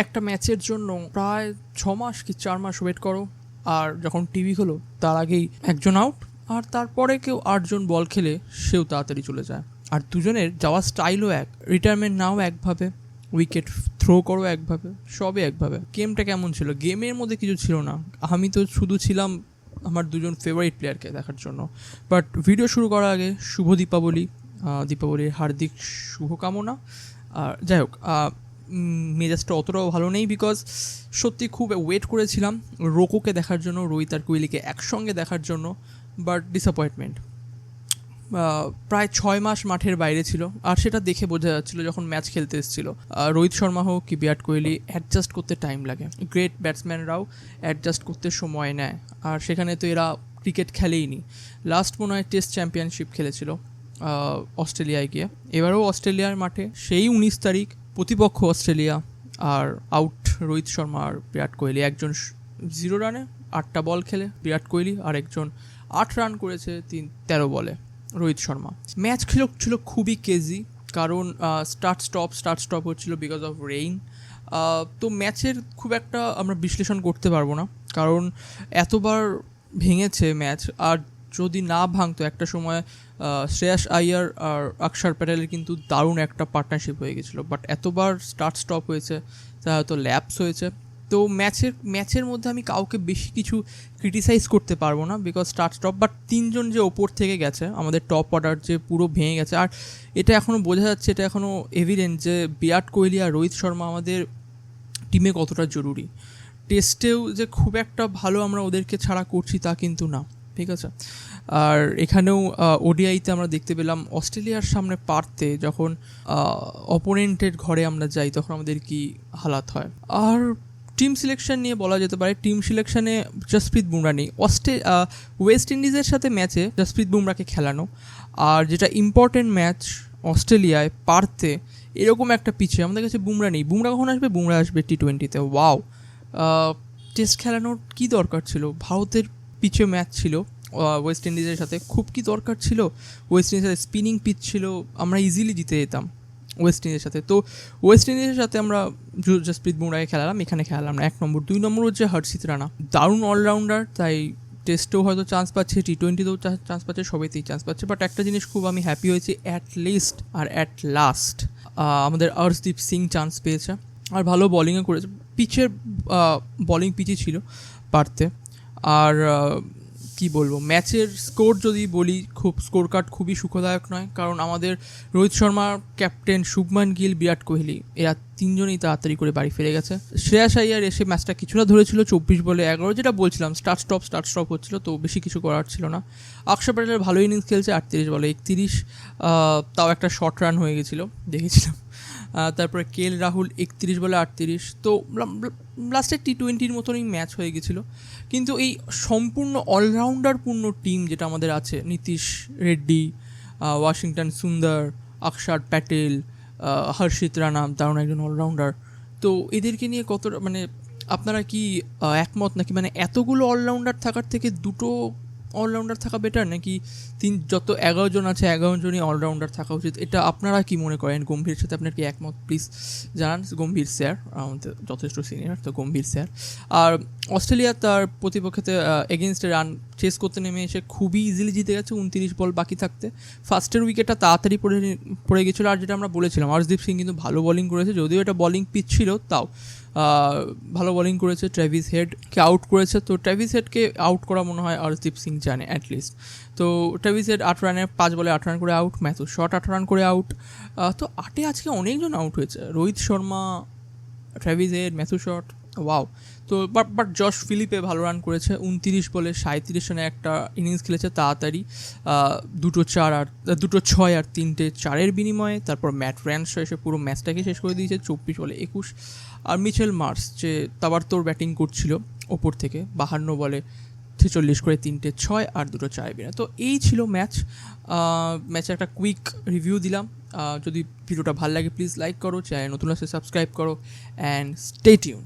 একটা ম্যাচের জন্য প্রায় ছ মাস কি চার মাস ওয়েট করো। আর যখন টিভি হলো, তার আগেই একজন আউট আর তারপরে কেউ আটজন বল খেলে সেও তাড়াতাড়ি চলে যায়। আর দুজনের যাওয়ার স্টাইলও এক রিটায়ারমেন্ট নাও একভাবে উইকেট থ্রো করো একভাবে, সবই একভাবে। গেমটা কেমন ছিল? গেমের মধ্যে কিছু ছিল না। আমি তো শুধু ছিলাম আমার দুজন ফেভারিট প্লেয়ারকে দেখার জন্য। বাট ভিডিও শুরু করার আগে শুভ দীপাবলি দীপাবলির হার্দিক শুভকামনা। আর যাই হোক মেজাজটা অতটাও ভালো নেই বিকজ সত্যি খুব ওয়েট করেছিলাম রোকোকে দেখার জন্য, রোহিত আর কোহলিকে একসঙ্গে দেখার জন্য বাট ডিসঅ্যাপয়েন্টমেন্ট প্রায় ছয় মাস মাঠের বাইরে ছিল আর সেটা দেখে বোঝা যাচ্ছিল যখন ম্যাচ খেলতে এসেছিল। রোহিত শর্মা হোক কি বিরাট কোহলি অ্যাডজাস্ট করতে টাইম লাগে। গ্রেট ব্যাটসম্যানরাও অ্যাডজাস্ট করতে সময় নেয়। আর সেখানে তো এরা ক্রিকেট খেলেইনি লাস্ট মনে হয় টেস্ট চ্যাম্পিয়নশিপ খেলেছিল অস্ট্রেলিয়ায় গিয়ে। এবারেও অস্ট্রেলিয়ার মাঠে সেই উনিশ তারিখ প্রতিপক্ষ অস্ট্রেলিয়া আর আউট রোহিত শর্মা আর বিরাট কোহলি। একজন জিরো রানে আটটা বল খেলে বিরাট কোহলি আর একজন আট রান করেছে তিন তেরো বলে রোহিত শর্মা। ম্যাচ ছিল ছিল খুবই কেজি কারণ স্টার্ট স্টপ স্টার্ট স্টপ হচ্ছিল বিকজ অফ রেইন তো ম্যাচের খুব একটা আমরা বিশ্লেষণ করতে পারব না কারণ এতবার ভেঙেছে ম্যাচ। আর যদি না ভাঙতো, একটা সময় শ্রেয়াস আইয়ার আর অক্ষর প্যাটেলের কিন্তু দারুণ একটা পার্টনারশিপ হয়ে গেছিল। বাট এতবার স্টার্ট স্টপ হয়েছে, তা হয়তো ল্যাপস হয়েছে। তো ম্যাচের ম্যাচের মধ্যে আমি কাউকে বেশি কিছু ক্রিটিসাইজ করতে পারব না বিকজ স্টার্ট স্টপ বাট তিনজন যে ওপর থেকে গেছে, আমাদের টপ অর্ডার যে পুরো ভেঙে গেছে, আর এটা এখনও বোঝা যাচ্ছে, এটা এখনও এভিডেন্ট যে বিরাট কোহলি আর রোহিত শর্মা আমাদের টিমে কতটা জরুরি। টেস্টেও যে খুব একটা ভালো আমরা ওদেরকে ছাড়া করছি তা কিন্তু না। ঠিক আছে? আর এখানেও ওডিআইতে আমরা দেখতে পেলাম, অস্ট্রেলিয়ার সামনে পারতে যখন অপোনেন্টের ঘরে আমরা যাই, তখন আমাদের কি হালাত হয়? আর টিম সিলেকশন নিয়ে বলা যেতে পারে টিম সিলেকশনে জসপ্রীত বুমরা নেই অস্ট্রে ওয়েস্ট ইন্ডিজের সাথে ম্যাচে জসপ্রীত বুমরাকে খেলানো। আর যেটা ইম্পর্টেন্ট ম্যাচ অস্ট্রেলিয়ায় পারতে, এরকম একটা পিছে আমাদের কাছে বুমরা নেই বুমরা কখন আসবে? বুমরা আসবে টি টোয়েন্টিতে ওয়াও টেস্ট খেলানোর কি দরকার ছিল? ভারতের পিছে ম্যাচ ছিল ওয়েস্ট ইন্ডিজের সাথে। খুব কি দরকার ছিল? ওয়েস্ট ইন্ডিজের সাথে স্পিনিং পিচ ছিল, আমরা ইজিলি জিতে যেতাম ওয়েস্ট ইন্ডিজের সাথে। তো ওয়েস্ট ইন্ডিজের সাথে আমরা জসপ্রীত বুমরাকে খেলালাম, এখানে খেলালাম না এক নম্বর। দুই নম্বর হচ্ছে হর্ষিত রানা দারুণ অলরাউন্ডার তাই টেস্টেও হয়তো চান্স পাচ্ছে টি টোয়েন্টিতেও চান্স পাচ্ছে, সবাইতেই চান্স পাচ্ছে। বাট একটা জিনিস খুব আমি হ্যাপি হয়েছি অ্যাট লিস্ট আর অ্যাট লাস্ট আমাদের অর্শদীপ সিং চান্স পেয়েছে। আর ভালো বলিংও করেছে। পিচের বলিং পিচই ছিল পারতে। আর কি বলব, ম্যাচের স্কোর যদি বলি, খুব স্কোর কার্ড খুবই সুখদায়ক নয়। কারণ আমাদের রোহিত শর্মা, ক্যাপ্টেন শুভমান গিল, বিরাট কোহলি, এরা তিনজনই তাড়াতাড়ি করে বাড়ি ফিরে গেছে। শ্রেয়াস আইয়ার এসে ম্যাচটা কিছুটা ধরেছিল, চব্বিশ বলে এগারো, যেটা বলছিলাম, স্টার্ট, স্টপ স্টার্ট, স্টপ হচ্ছিল, তো বেশি কিছু করার ছিল না। অক্ষর প্যাটেল ভালো ইনিংস খেলছে, আটত্রিশ বলে একত্রিশ তাও একটা শর্ট রান হয়ে গেছিল, দেখেছিলাম। তারপরে কেএল রাহুল একত্রিশ বলে আটত্রিশ। তো লাস্টে টি টোয়েন্টির মতনই ম্যাচ হয়ে গেছিল। কিন্তু এই সম্পূর্ণ অলরাউন্ডার পূর্ণ টিম যেটা আমাদের আছে, নীতিশ রেড্ডি ওয়াশিংটন সুন্দর অক্ষর প্যাটেল হর্ষিত রানা, দারুণ একজন অলরাউন্ডার তো এদেরকে নিয়ে কত মানে আপনারা কি একমত? নাকি মানে এতগুলো অলরাউন্ডার থাকার থেকে দুটো অলরাউন্ডার থাকা বেটার নাকি তিন, যত এগারো জন আছে, এগারো জনই অলরাউন্ডার থাকা উচিত? এটা আপনারা কি মনে করেন? গম্ভীর সাথে আপনার কি একমত? প্লিজ জানান। গম্ভীর স্যার আমাদের যথেষ্ট সিনিয়র তো গম্ভীর স্যার আর অস্ট্রেলিয়া তার প্রতিপক্ষতে এগেনস্টে রান চেস করতে নেমে এসে খুবই ইজিলি জিতে গেছে, উনতিরিশ বল বাকি থাকতে। ফার্স্টের উইকেটটা তাড়াতাড়ি পড়ে পড়ে গেছিল, আর যেটা আমরা বলেছিলাম হর্ষদীপ সিং কিন্তু ভালো বলিং করেছে, যদিও এটা বলিং পিচ ছিল, তাও। ভালো বোলিং করেছে ট্র্যাভিস হেডকে আউট করেছে। তো ট্র্যাভিস হেডকে আউট করা মনে হয় অরদীপ সিং জানে অ্যাটলিস্ট তো ট্র্যাভিস হেড আট রানে পাঁচ বলে আট রান করে আউট ম্যাথু শট আট রান করে আউট তো আটে আজকে অনেকজন আউট হয়েছে। Rohit Sharma Travis Head Matthew Short wow তো বাট বাট জশ ফিলিপে ভালো রান করেছে, উনতিরিশ বলে সাঁত্রিশ রানে একটা ইনিংস খেলেছে তাড়াতাড়ি। দুটো চার আর, দুটো ছয় আর তিনটে চারের বিনিময়ে, তারপর ম্যাট র্যান্স এসে পুরো ম্যাচটাকে শেষ করে দিয়েছে, চব্বিশ বলে একুশ। আর মিচেল মার্স যে তাবার তোর ব্যাটিং করছিল ওপর থেকে, বাহান্ন বলে ছেচল্লিশ করে তিনটে ছয় আর দুটো চার বিনা। তো এই ছিল ম্যাচ। ম্যাচের একটা কুইক রিভিউ দিলাম। যদি ভিডিওটা ভালো লাগে প্লিজ লাইক করো, চ্যানেল নতুন আসলে সাবস্ক্রাইব করো অ্যান্ড স্টে টিউন